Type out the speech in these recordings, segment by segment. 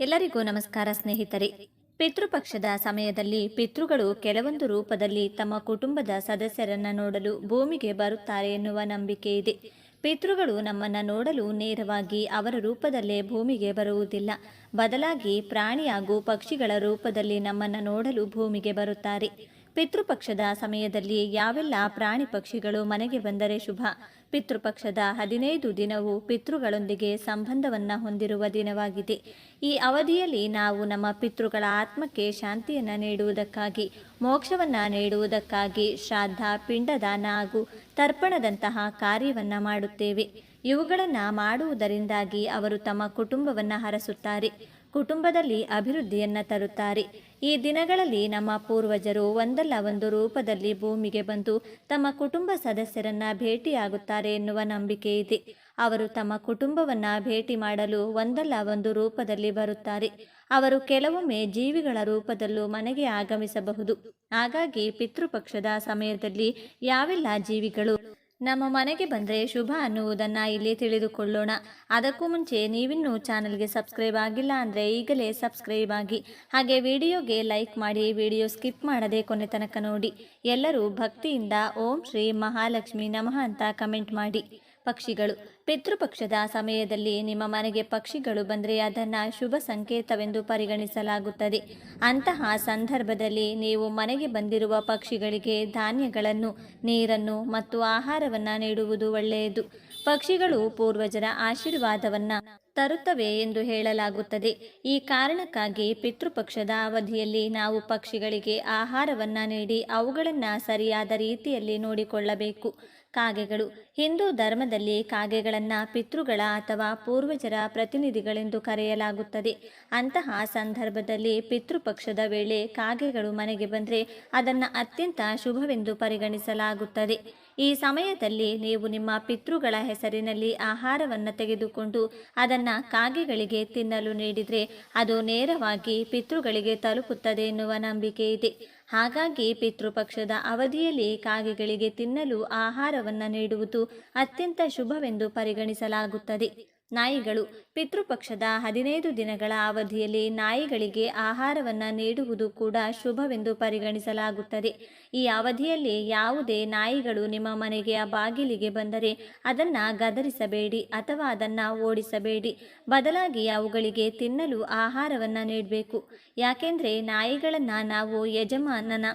ಎಲ್ಲರಿಗೂ ನಮಸ್ಕಾರ ಸ್ನೇಹಿತರೆ. ಪಿತೃಪಕ್ಷದ ಸಮಯದಲ್ಲಿ ಪಿತೃಗಳು ಕೆಲವೊಂದು ರೂಪದಲ್ಲಿ ತಮ್ಮ ಕುಟುಂಬದ ಸದಸ್ಯರನ್ನು ನೋಡಲು ಭೂಮಿಗೆ ಬರುತ್ತಾರೆ ಎನ್ನುವ ನಂಬಿಕೆ ಇದೆ. ಪಿತೃಗಳು ನಮ್ಮನ್ನ ನೋಡಲು ನೇರವಾಗಿ ಅವರ ರೂಪದಲ್ಲೇ ಭೂಮಿಗೆ ಬರುವುದಿಲ್ಲ. ಬದಲಾಗಿ ಪ್ರಾಣಿ ಹಾಗೂ ಪಕ್ಷಿಗಳ ರೂಪದಲ್ಲಿ ನಮ್ಮನ್ನ ನೋಡಲು ಭೂಮಿಗೆ ಬರುತ್ತಾರೆ. ಪಿತೃಪಕ್ಷದ ಸಮಯದಲ್ಲಿ ಯಾವೆಲ್ಲ ಪ್ರಾಣಿ ಪಕ್ಷಿಗಳು ಮನೆಗೆ ಬಂದರೆ ಶುಭ. ಪಿತೃಪಕ್ಷದ ಹದಿನೈದು ದಿನವು ಪಿತೃಗಳೊಂದಿಗೆ ಸಂಬಂಧವನ್ನು ಹೊಂದಿರುವ ದಿನವಾಗಿದೆ. ಈ ಅವಧಿಯಲ್ಲಿ ನಾವು ನಮ್ಮ ಪಿತೃಗಳ ಆತ್ಮಕ್ಕೆ ಶಾಂತಿಯನ್ನು ನೀಡುವುದಕ್ಕಾಗಿ, ಮೋಕ್ಷವನ್ನು ನೀಡುವುದಕ್ಕಾಗಿ ಶ್ರಾದ್ದ, ಪಿಂಡದಾನ ಹಾಗೂ ತರ್ಪಣದಂತಹ ಕಾರ್ಯವನ್ನು ಮಾಡುತ್ತೇವೆ. ಇವುಗಳನ್ನು ಮಾಡುವುದರಿಂದಾಗಿ ಅವರು ತಮ್ಮ ಕುಟುಂಬವನ್ನು ಹರಸುತ್ತಾರೆ. ಕುಟುಂಬದಲ್ಲಿ ಅಭಿವೃದ್ಧಿಯನ್ನು ತರುತ್ತಾರೆ. ಈ ದಿನಗಳಲ್ಲಿ ನಮ್ಮ ಪೂರ್ವಜರು ಒಂದಲ್ಲ ಒಂದು ರೂಪದಲ್ಲಿ ಭೂಮಿಗೆ ಬಂದು ತಮ್ಮ ಕುಟುಂಬ ಸದಸ್ಯರನ್ನ ಭೇಟಿಯಾಗುತ್ತಾರೆ ಎನ್ನುವ ನಂಬಿಕೆ ಇದೆ. ಅವರು ತಮ್ಮ ಕುಟುಂಬವನ್ನ ಭೇಟಿ ಮಾಡಲು ಒಂದಲ್ಲ ಒಂದು ರೂಪದಲ್ಲಿ ಬರುತ್ತಾರೆ. ಅವರು ಕೆಲವೊಮ್ಮೆ ಜೀವಿಗಳ ರೂಪದಲ್ಲೂ ಮನೆಗೆ ಆಗಮಿಸಬಹುದು. ಹಾಗಾಗಿ ಪಿತೃಪಕ್ಷದ ಸಮಯದಲ್ಲಿ ಯಾವೆಲ್ಲ ಜೀವಿಗಳು ನಮ್ಮ ಮನೆಗೆ ಬಂದರೆ ಶುಭ ಅನ್ನುವುದನ್ನು ಇಲ್ಲಿ ತಿಳಿದುಕೊಳ್ಳೋಣ. ಅದಕ್ಕೂ ಮುಂಚೆ ನೀವಿನ್ನೂ ಚಾನಲ್ಗೆ ಸಬ್ಸ್ಕ್ರೈಬ್ ಆಗಿಲ್ಲ ಅಂದರೆ ಈಗಲೇ ಸಬ್ಸ್ಕ್ರೈಬ್ ಆಗಿ. ಹಾಗೆ ವಿಡಿಯೋಗೆ ಲೈಕ್ ಮಾಡಿ ವಿಡಿಯೋ ಸ್ಕಿಪ್ ಮಾಡದೆ ಕೊನೆ ತನಕ ನೋಡಿ. ಎಲ್ಲರೂ ಭಕ್ತಿಯಿಂದ ಓಂ ಶ್ರೀ ಮಹಾಲಕ್ಷ್ಮಿ ನಮಃ ಅಂತ ಕಮೆಂಟ್ ಮಾಡಿ. ಪಕ್ಷಿಗಳು. ಪಿತೃಪಕ್ಷದ ಸಮಯದಲ್ಲಿ ನಿಮ್ಮ ಮನೆಗೆ ಪಕ್ಷಿಗಳು ಬಂದರೆ ಅದನ್ನು ಶುಭ ಸಂಕೇತವೆಂದು ಪರಿಗಣಿಸಲಾಗುತ್ತದೆ. ಅಂತಹ ಸಂದರ್ಭದಲ್ಲಿ ನೀವು ಮನೆಗೆ ಬಂದಿರುವ ಪಕ್ಷಿಗಳಿಗೆ ಧಾನ್ಯಗಳನ್ನು, ನೀರನ್ನು ಮತ್ತು ಆಹಾರವನ್ನು ನೀಡುವುದು ಒಳ್ಳೆಯದು. ಪಕ್ಷಿಗಳು ಪೂರ್ವಜರ ಆಶೀರ್ವಾದವನ್ನು ತರುತ್ತವೆ ಎಂದು ಹೇಳಲಾಗುತ್ತದೆ. ಈ ಕಾರಣಕ್ಕಾಗಿ ಪಿತೃಪಕ್ಷದ ಅವಧಿಯಲ್ಲಿ ನಾವು ಪಕ್ಷಿಗಳಿಗೆ ಆಹಾರವನ್ನು ನೀಡಿ ಅವುಗಳನ್ನು ಸರಿಯಾದ ರೀತಿಯಲ್ಲಿ ನೋಡಿಕೊಳ್ಳಬೇಕು. ಕಾಗೆಗಳು. ಹಿಂದೂ ಧರ್ಮದಲ್ಲಿ ಕಾಗೆಗಳನ್ನು ಪಿತೃಗಳ ಅಥವಾ ಪೂರ್ವಜರ ಪ್ರತಿನಿಧಿಗಳೆಂದು ಕರೆಯಲಾಗುತ್ತದೆ. ಅಂತಹ ಸಂದರ್ಭದಲ್ಲಿ ಪಿತೃಪಕ್ಷದ ವೇಳೆ ಕಾಗೆಗಳು ಮನೆಗೆ ಬಂದರೆ ಅದನ್ನು ಅತ್ಯಂತ ಶುಭವೆಂದು ಪರಿಗಣಿಸಲಾಗುತ್ತದೆ. ಈ ಸಮಯದಲ್ಲಿ ನೀವು ನಿಮ್ಮ ಪಿತೃಗಳ ಹೆಸರಿನಲ್ಲಿ ಆಹಾರವನ್ನು ತೆಗೆದುಕೊಂಡು ಅದನ್ನು ಕಾಗೆಗಳಿಗೆ ತಿನ್ನಲು ನೀಡಿದರೆ ಅದು ನೇರವಾಗಿ ಪಿತೃಗಳಿಗೆ ತಲುಪುತ್ತದೆ ಎನ್ನುವ ನಂಬಿಕೆ ಇದೆ. ಹಾಗಾಗಿ ಪಿತೃಪಕ್ಷದ ಅವಧಿಯಲ್ಲಿ ಕಾಗೆಗಳಿಗೆ ತಿನ್ನಲು ಆಹಾರವನ್ನು ನೀಡುವುದು ಅತ್ಯಂತ ಶುಭವೆಂದು ಪರಿಗಣಿಸಲಾಗುತ್ತದೆ. ನಾಯಿಗಳು. ಪಿತೃಪಕ್ಷದ ಹದಿನೈದು ದಿನಗಳ ಅವಧಿಯಲ್ಲಿ ನಾಯಿಗಳಿಗೆ ಆಹಾರವನ್ನು ನೀಡುವುದು ಕೂಡ ಶುಭವೆಂದು ಪರಿಗಣಿಸಲಾಗುತ್ತದೆ. ಈ ಅವಧಿಯಲ್ಲಿ ಯಾವುದೇ ನಾಯಿಗಳು ನಿಮ್ಮ ಮನೆಗೆ ಬಾಗಿಲಿಗೆ ಬಂದರೆ ಅದನ್ನು ಗದರಿಸಬೇಡಿ ಅಥವಾ ಅದನ್ನು ಓಡಿಸಬೇಡಿ. ಬದಲಾಗಿ ಅವುಗಳಿಗೆ ತಿನ್ನಲು ಆಹಾರವನ್ನು ನೀಡಬೇಕು. ಯಾಕೆಂದರೆ ನಾಯಿಗಳನ್ನು ನಾವು ಯಜಮಾನನ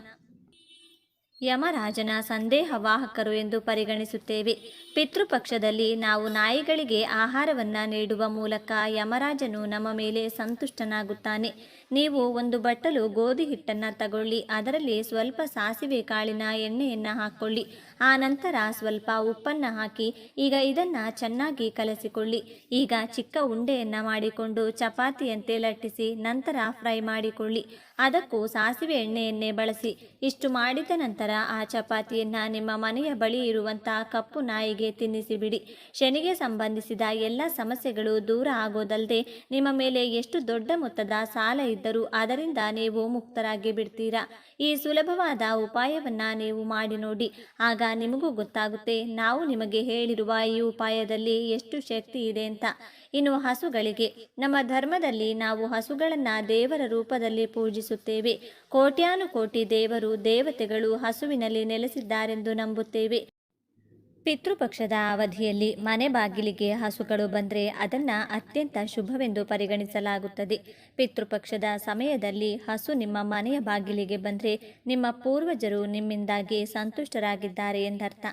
ಯಮರಾಜನ ಸಂದೇಹವಾಹಕರು ಎಂದು ಪರಿಗಣಿಸುತ್ತೇವೆ. ಪಿತೃಪಕ್ಷದಲ್ಲಿ ನಾವು ನಾಯಿಗಳಿಗೆ ಆಹಾರವನ್ನು ನೀಡುವ ಮೂಲಕ ಯಮರಾಜನು ನಮ್ಮ ಮೇಲೆ ಸಂತುಷ್ಟನಾಗುತ್ತಾನೆ. ನೀವು ಒಂದು ಬಟ್ಟಲು ಗೋಧಿ ಹಿಟ್ಟನ್ನು ತಗೊಳ್ಳಿ, ಅದರಲ್ಲಿ ಸ್ವಲ್ಪ ಸಾಸಿವೆ ಕಾಳಿನ ಎಣ್ಣೆಯನ್ನು ಹಾಕ್ಕೊಳ್ಳಿ ಆ ನಂತರ ಸ್ವಲ್ಪ ಉಪ್ಪನ್ನು ಹಾಕಿ, ಈಗ ಇದನ್ನು ಚೆನ್ನಾಗಿ ಕಲಸಿಕೊಳ್ಳಿ. ಈಗ ಚಿಕ್ಕ ಉಂಡೆಯನ್ನು ಮಾಡಿಕೊಂಡು ಚಪಾತಿಯಂತೆ ಲಟ್ಟಿಸಿ, ನಂತರ ಫ್ರೈ ಮಾಡಿಕೊಳ್ಳಿ. ಅದಕ್ಕೂ ಸಾಸಿವೆ ಎಣ್ಣೆಯನ್ನೇ ಬಳಸಿ. ಇಷ್ಟು ಮಾಡಿದ ನಂತರ ಆ ಚಪಾತಿಯನ್ನು ನಿಮ್ಮ ಮನೆಯ ಬಳಿ ಇರುವಂತಹ ಕಪ್ಪು ನಾಯಿಗೆ ತಿನ್ನಿಸಿಬಿಡಿ. ಶನಿಗೆ ಸಂಬಂಧಿಸಿದ ಎಲ್ಲ ಸಮಸ್ಯೆಗಳು ದೂರ ಆಗೋದಲ್ಲದೆ ನಿಮ್ಮ ಮೇಲೆ ಎಷ್ಟು ದೊಡ್ಡ ಮೊತ್ತದ ಸಾಲ ಇದ್ದರೂ ಅದರಿಂದ ನೀವು ಮುಕ್ತರಾಗಿ ಬಿಡ್ತೀರಾ? ಈ ಸುಲಭವಾದ ಉಪಾಯವನ್ನ ನೀವು ಮಾಡಿ ನೋಡಿ. ಆಗ ನಿಮಗೂ ಗೊತ್ತಾಗುತ್ತೆ, ನಾವು ನಿಮಗೆ ಹೇಳಿರುವ ಈ ಉಪಾಯದಲ್ಲಿ ಎಷ್ಟು ಶಕ್ತಿ ಇದೆ ಅಂತ. ಇನ್ನು ಹಸುಗಳಿಗೆ, ನಮ್ಮ ಧರ್ಮದಲ್ಲಿ ನಾವು ಹಸುಗಳನ್ನು ದೇವರ ರೂಪದಲ್ಲಿ ಪೂಜಿಸುತ್ತೇವೆ ಕೋಟ್ಯಾನುಕೋಟಿ ದೇವರು ದೇವತೆಗಳು ಹಸುವಿನಲ್ಲಿ ನೆಲೆಸಿದ್ದಾರೆಂದು ನಂಬುತ್ತೇವೆ. ಪಿತೃಪಕ್ಷದ ಅವಧಿಯಲ್ಲಿ ಮನೆ ಬಾಗಿಲಿಗೆ ಹಸುಗಳು ಬಂದರೆ ಅದನ್ನ ಅತ್ಯಂತ ಶುಭವೆಂದು ಪರಿಗಣಿಸಲಾಗುತ್ತದೆ. ಪಿತೃಪಕ್ಷದ ಸಮಯದಲ್ಲಿ ಹಸು ನಿಮ್ಮ ಮನೆಯ ಬಾಗಿಲಿಗೆ ಬಂದರೆ ನಿಮ್ಮ ಪೂರ್ವಜರು ನಿಮ್ಮಿಂದಾಗಿ ಸಂತುಷ್ಟರಾಗಿದ್ದಾರೆ ಎಂದರ್ಥ.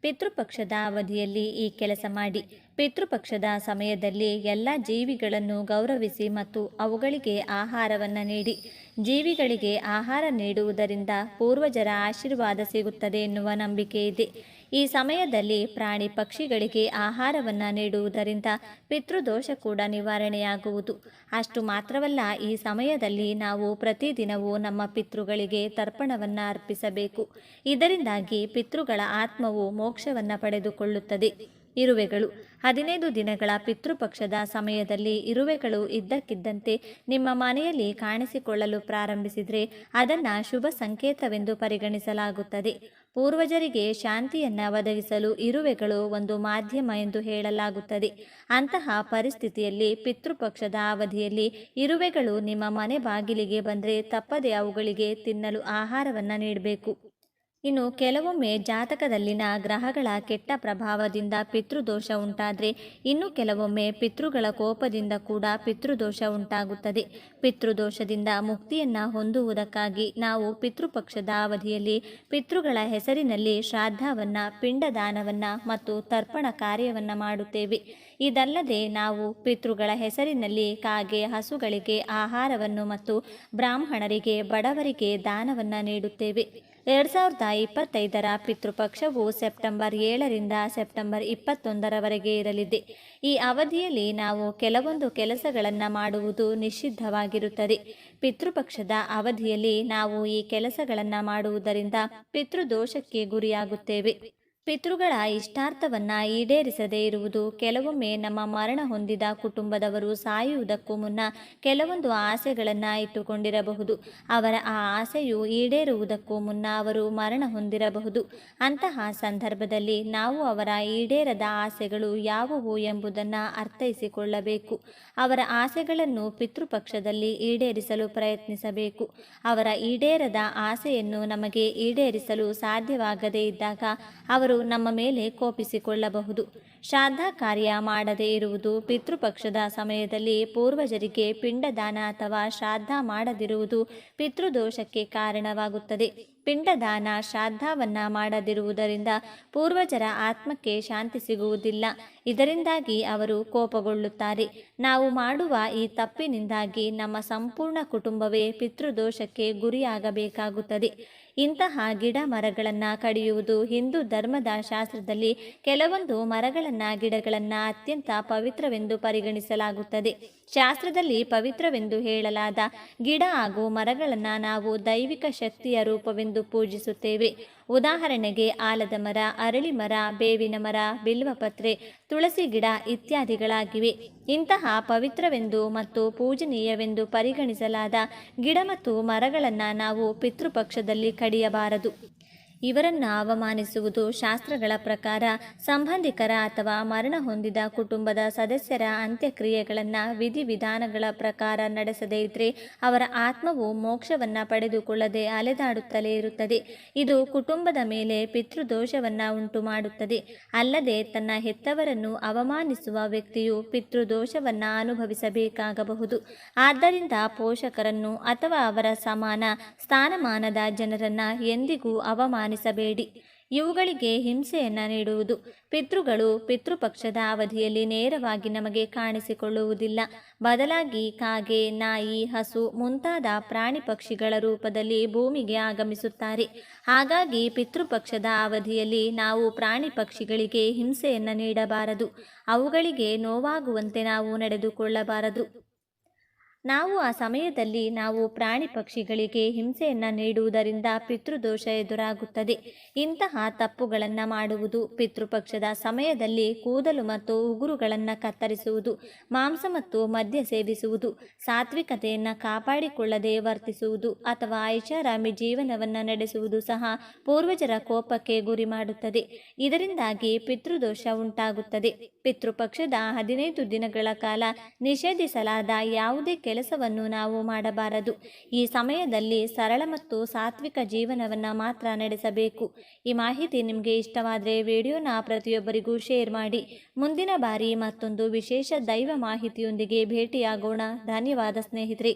ಪಿತೃಪಕ್ಷದ ಅವಧಿಯಲ್ಲಿ ಈ ಕೆಲಸ ಮಾಡಿ. ಪಿತೃಪಕ್ಷದ ಸಮಯದಲ್ಲಿ ಎಲ್ಲ ಜೀವಿಗಳನ್ನು ಗೌರವಿಸಿ ಮತ್ತು ಅವುಗಳಿಗೆ ಆಹಾರವನ್ನು ನೀಡಿ, ಜೀವಿಗಳಿಗೆ ಆಹಾರ ನೀಡುವುದರಿಂದ ಪೂರ್ವಜರ ಆಶೀರ್ವಾದ ಸಿಗುತ್ತದೆ ಎನ್ನುವ ನಂಬಿಕೆ ಇದೆ. ಈ ಸಮಯದಲ್ಲಿ ಪ್ರಾಣಿ ಪಕ್ಷಿಗಳಿಗೆ ಆಹಾರವನ್ನು ನೀಡುವುದರಿಂದ ಪಿತೃದೋಷ ಕೂಡ ನಿವಾರಣೆಯಾಗುವುದು. ಅಷ್ಟು ಮಾತ್ರವಲ್ಲ, ಈ ಸಮಯದಲ್ಲಿ ನಾವು ಪ್ರತಿದಿನವೂ ನಮ್ಮ ಪಿತೃಗಳಿಗೆ ತರ್ಪಣವನ್ನು ಅರ್ಪಿಸಬೇಕು. ಇದರಿಂದಾಗಿ ಪಿತೃಗಳ ಆತ್ಮವು ಮೋಕ್ಷವನ್ನು ಪಡೆದುಕೊಳ್ಳುತ್ತದೆ. ಇರುವೆಗಳು. ಹದಿನೈದು ದಿನಗಳ ಪಿತೃಪಕ್ಷದ ಸಮಯದಲ್ಲಿ ಇರುವೆಗಳು ಇದ್ದಕ್ಕಿದ್ದಂತೆ ನಿಮ್ಮ ಮನೆಯಲ್ಲಿ ಕಾಣಿಸಿಕೊಳ್ಳಲು ಪ್ರಾರಂಭಿಸಿದರೆ ಅದನ್ನು ಶುಭ ಸಂಕೇತವೆಂದು ಪರಿಗಣಿಸಲಾಗುತ್ತದೆ. ಪೂರ್ವಜರಿಗೆ ಶಾಂತಿಯನ್ನು ಒದಗಿಸಲು ಇರುವೆಗಳು ಒಂದು ಮಾಧ್ಯಮ ಎಂದು ಹೇಳಲಾಗುತ್ತದೆ. ಅಂತಹ ಪರಿಸ್ಥಿತಿಯಲ್ಲಿ ಪಿತೃಪಕ್ಷದ ಅವಧಿಯಲ್ಲಿ ಇರುವೆಗಳು ನಿಮ್ಮ ಮನೆ ಬಾಗಿಲಿಗೆ ಬಂದರೆ ತಪ್ಪದೆ ಅವುಗಳಿಗೆ ತಿನ್ನಲು ಆಹಾರವನ್ನು ನೀಡಬೇಕು. ಇನ್ನು ಕೆಲವೊಮ್ಮೆ ಜಾತಕದಲ್ಲಿನ ಗ್ರಹಗಳ ಕೆಟ್ಟ ಪ್ರಭಾವದಿಂದ ಪಿತೃದೋಷ ಉಂಟಾದರೆ ಇನ್ನು ಕೆಲವೊಮ್ಮೆ ಪಿತೃಗಳ ಕೋಪದಿಂದ ಕೂಡ ಪಿತೃದೋಷ ಉಂಟಾಗುತ್ತದೆ. ಪಿತೃದೋಷದಿಂದ ಮುಕ್ತಿಯನ್ನು ಹೊಂದುವುದಕ್ಕಾಗಿ ನಾವು ಪಿತೃಪಕ್ಷದ ಅವಧಿಯಲ್ಲಿ ಪಿತೃಗಳ ಹೆಸರಿನಲ್ಲಿ ಶ್ರಾದ್ದವನ್ನು ಪಿಂಡದಾನವನ್ನು ಮತ್ತು ತರ್ಪಣ ಕಾರ್ಯವನ್ನು ಮಾಡುತ್ತೇವೆ. ಇದಲ್ಲದೆ ನಾವು ಪಿತೃಗಳ ಹೆಸರಿನಲ್ಲಿ ಕಾಗೆ, ಹಸುಗಳಿಗೆ ಆಹಾರವನ್ನು ಮತ್ತು ಬ್ರಾಹ್ಮಣರಿಗೆ, ಬಡವರಿಗೆ ದಾನವನ್ನು ನೀಡುತ್ತೇವೆ. ಎರಡು ಸಾವಿರದ ಇಪ್ಪತ್ತೈದರ ಪಿತೃಪಕ್ಷವು ಸೆಪ್ಟೆಂಬರ್ ಏಳರಿಂದ ಸೆಪ್ಟೆಂಬರ್ ಇಪ್ಪತ್ತೊಂದರವರೆಗೆ ಇರಲಿದೆ. ಈ ಅವಧಿಯಲ್ಲಿ ನಾವು ಕೆಲವೊಂದು ಕೆಲಸಗಳನ್ನು ಮಾಡುವುದು ನಿಷಿದ್ಧವಾಗಿರುತ್ತದೆ. ಪಿತೃಪಕ್ಷದ ಅವಧಿಯಲ್ಲಿ ನಾವು ಈ ಕೆಲಸಗಳನ್ನು ಮಾಡುವುದರಿಂದ ಪಿತೃದೋಷಕ್ಕೆ ಗುರಿಯಾಗುತ್ತೇವೆ. ಪಿತೃಗಳ ಇಷ್ಟಾರ್ಥವನ್ನು ಈಡೇರಿಸದೇ ಇರುವುದು. ಕೆಲವೊಮ್ಮೆ ನಮ್ಮ ಮರಣ ಹೊಂದಿದ ಕುಟುಂಬದವರು ಸಾಯುವುದಕ್ಕೂ ಮುನ್ನ ಕೆಲವೊಂದು ಆಸೆಗಳನ್ನು ಇಟ್ಟುಕೊಂಡಿರಬಹುದು. ಅವರ ಆ ಆಸೆಯು ಈಡೇರುವುದಕ್ಕೂ ಮುನ್ನ ಅವರು ಮರಣ ಹೊಂದಿರಬಹುದು. ಅಂತಹ ಸಂದರ್ಭದಲ್ಲಿ ನಾವು ಅವರ ಈಡೇರದ ಆಸೆಗಳು ಯಾವುವು ಎಂಬುದನ್ನು ಅರ್ಥೈಸಿಕೊಳ್ಳಬೇಕು. ಅವರ ಆಸೆಗಳನ್ನು ಪಿತೃಪಕ್ಷದಲ್ಲಿ ಈಡೇರಿಸಲು ಪ್ರಯತ್ನಿಸಬೇಕು. ಅವರ ಈಡೇರದ ಆಸೆಯನ್ನು ನಮಗೆ ಈಡೇರಿಸಲು ಸಾಧ್ಯವಾಗದೇ ಇದ್ದಾಗ ಅವರು ನಮ್ಮ ಮೇಲೆ ಕೋಪಿಸಿಕೊಳ್ಳಬಹುದು. ಶ್ರಾದ್ದ ಕಾರ್ಯ ಮಾಡದೇ ಇರುವುದು ಪಿತೃಪಕ್ಷದ ಸಮಯದಲ್ಲಿ ಪೂರ್ವಜರಿಗೆ ಪಿಂಡದಾನ ಅಥವಾ ಶ್ರಾದ್ದ ಮಾಡದಿರುವುದು ಪಿತೃದೋಷಕ್ಕೆ ಕಾರಣವಾಗುತ್ತದೆ. ಪಿಂಡದಾನ ಶ್ರಾದ್ದವನ್ನ ಮಾಡದಿರುವುದರಿಂದ ಪೂರ್ವಜರ ಆತ್ಮಕ್ಕೆ ಶಾಂತಿ ಸಿಗುವುದಿಲ್ಲ. ಇದರಿಂದಾಗಿ ಅವರು ಕೋಪಗೊಳ್ಳುತ್ತಾರೆ. ನಾವು ಮಾಡುವ ಈ ತಪ್ಪಿನಿಂದಾಗಿ ನಮ್ಮ ಸಂಪೂರ್ಣ ಕುಟುಂಬವೇ ಪಿತೃದೋಷಕ್ಕೆ ಗುರಿಯಾಗಬೇಕಾಗುತ್ತದೆ. ಇಂತಹ ಗಿಡ ಮರಗಳನ್ನು ಕಡಿಯುವುದು ಹಿಂದೂ ಧರ್ಮದ ಶಾಸ್ತ್ರದಲ್ಲಿ ಕೆಲವೊಂದು ಮರಗಳನ್ನು ಗಿಡಗಳನ್ನು ಅತ್ಯಂತ ಪವಿತ್ರವೆಂದು ಪರಿಗಣಿಸಲಾಗುತ್ತದೆ. ಶಾಸ್ತ್ರದಲ್ಲಿ ಪವಿತ್ರವೆಂದು ಹೇಳಲಾದ ಗಿಡ ಹಾಗೂ ಮರಗಳನ್ನು ನಾವು ದೈವಿಕ ಶಕ್ತಿಯ ರೂಪವೆಂದು ಪೂಜಿಸುತ್ತೇವೆ. ಉದಾಹರಣೆಗೆ ಆಲದ ಮರ, ಅರಳಿ ಮರ, ಬೇವಿನ ಮರ, ಬಿಲ್ವಪತ್ರೆ ತುಳಸಿ ಗಿಡ ಇತ್ಯಾದಿಗಳಾಗಿವೆ. ಇಂತಹ ಪವಿತ್ರವೆಂದು ಮತ್ತು ಪೂಜನೀಯವೆಂದು ಪರಿಗಣಿಸಲಾದ ಗಿಡ ಮತ್ತು ಮರಗಳನ್ನು ನಾವು ಪಿತೃಪಕ್ಷದಲ್ಲಿ ಕಡಿಯಬಾರದು. ಇವರನ್ನು ಅವಮಾನಿಸುವುದು ಶಾಸ್ತ್ರಗಳ ಪ್ರಕಾರ ಸಂಬಂಧಿಕರ ಅಥವಾ ಮರಣ ಹೊಂದಿದ ಕುಟುಂಬದ ಸದಸ್ಯರ ಅಂತ್ಯಕ್ರಿಯೆಗಳನ್ನು ವಿಧಿವಿಧಾನಗಳ ಪ್ರಕಾರ ನಡೆಸದೇ ಇದ್ರೆ ಅವರ ಆತ್ಮವು ಮೋಕ್ಷವನ್ನು ಪಡೆದುಕೊಳ್ಳದೆ ಅಲೆದಾಡುತ್ತಲೇ ಇರುತ್ತದೆ. ಇದು ಕುಟುಂಬದ ಮೇಲೆ ಪಿತೃದೋಷವನ್ನು ಉಂಟು ಮಾಡುತ್ತದೆ ಅಲ್ಲದೆ ತನ್ನ ಹೆತ್ತವರನ್ನು ಅವಮಾನಿಸುವ ವ್ಯಕ್ತಿಯು ಪಿತೃದೋಷವನ್ನು ಅನುಭವಿಸಬೇಕಾಗಬಹುದು. ಆದ್ದರಿಂದ ಪೋಷಕರನ್ನು ಅಥವಾ ಅವರ ಸಮಾನ ಸ್ಥಾನಮಾನದ ಜನರನ್ನು ಎಂದಿಗೂ ಅವಮಾನ ಅವಮಾನಿಸಬೇಡಿ ಇವುಗಳಿಗೆ ಹಿಂಸೆಯನ್ನು ನೀಡುವುದು. ಪಿತೃಗಳು ಪಿತೃಪಕ್ಷದ ಅವಧಿಯಲ್ಲಿ ನೇರವಾಗಿ ನಮಗೆ ಕಾಣಿಸಿಕೊಳ್ಳುವುದಿಲ್ಲ. ಬದಲಾಗಿ ಕಾಗೆ, ನಾಯಿ, ಹಸು ಮುಂತಾದ ಪ್ರಾಣಿ ಪಕ್ಷಿಗಳ ರೂಪದಲ್ಲಿ ಭೂಮಿಗೆ ಆಗಮಿಸುತ್ತಾರೆ. ಹಾಗಾಗಿ ಪಿತೃಪಕ್ಷದ ಅವಧಿಯಲ್ಲಿ ನಾವು ಪ್ರಾಣಿ ಪಕ್ಷಿಗಳಿಗೆ ಹಿಂಸೆಯನ್ನು ನೀಡಬಾರದು. ಅವುಗಳಿಗೆ ನೋವಾಗುವಂತೆ ನಾವು ನಡೆದುಕೊಳ್ಳಬಾರದು. ನಾವು ಆ ಸಮಯದಲ್ಲಿ ನಾವು ಪ್ರಾಣಿ ಪಕ್ಷಿಗಳಿಗೆ ಹಿಂಸೆಯನ್ನು ನೀಡುವುದರಿಂದ ಪಿತೃದೋಷ ಎದುರಾಗುತ್ತದೆ. ಇಂತಹ ತಪ್ಪುಗಳನ್ನು ಮಾಡುವುದು ಪಿತೃಪಕ್ಷದ ಸಮಯದಲ್ಲಿ ಕೂದಲು ಮತ್ತು ಉಗುರುಗಳನ್ನು ಕತ್ತರಿಸುವುದು, ಮಾಂಸ ಮತ್ತು ಮದ್ಯ ಸೇವಿಸುವುದು, ಸಾತ್ವಿಕತೆಯನ್ನು ಕಾಪಾಡಿಕೊಳ್ಳದೆ ವರ್ತಿಸುವುದು ಅಥವಾ ಐಷಾರಾಮಿ ಜೀವನವನ್ನು ನಡೆಸುವುದು ಸಹ ಪೂರ್ವಜರ ಕೋಪಕ್ಕೆ ಗುರಿ ಮಾಡುತ್ತದೆ. ಇದರಿಂದಾಗಿ ಪಿತೃದೋಷ ಉಂಟಾಗುತ್ತದೆ. ಪಿತೃಪಕ್ಷದ ಹದಿನೈದು ದಿನಗಳ ಕಾಲ ನಿಷೇಧಿಸಲಾದ ಯಾವುದೇ ಕೆಲಸವನ್ನು ನಾವು ಮಾಡಬಾರದು. ಈ ಸಮಯದಲ್ಲಿ ಸರಳ ಮತ್ತು ಸಾತ್ವಿಕ ಜೀವನವನ್ನು ಮಾತ್ರ ನಡೆಸಬೇಕು. ಈ ಮಾಹಿತಿ ನಿಮಗೆ ಇಷ್ಟವಾದರೆ ವಿಡಿಯೋನ ಪ್ರತಿಯೊಬ್ಬರಿಗೂ ಶೇರ್ ಮಾಡಿ. ಮುಂದಿನ ಬಾರಿ ಮತ್ತೊಂದು ವಿಶೇಷ ದೈವ ಮಾಹಿತಿಯೊಂದಿಗೆ ಭೇಟಿಯಾಗೋಣ. ಧನ್ಯವಾದ ಸ್ನೇಹಿತರೆ.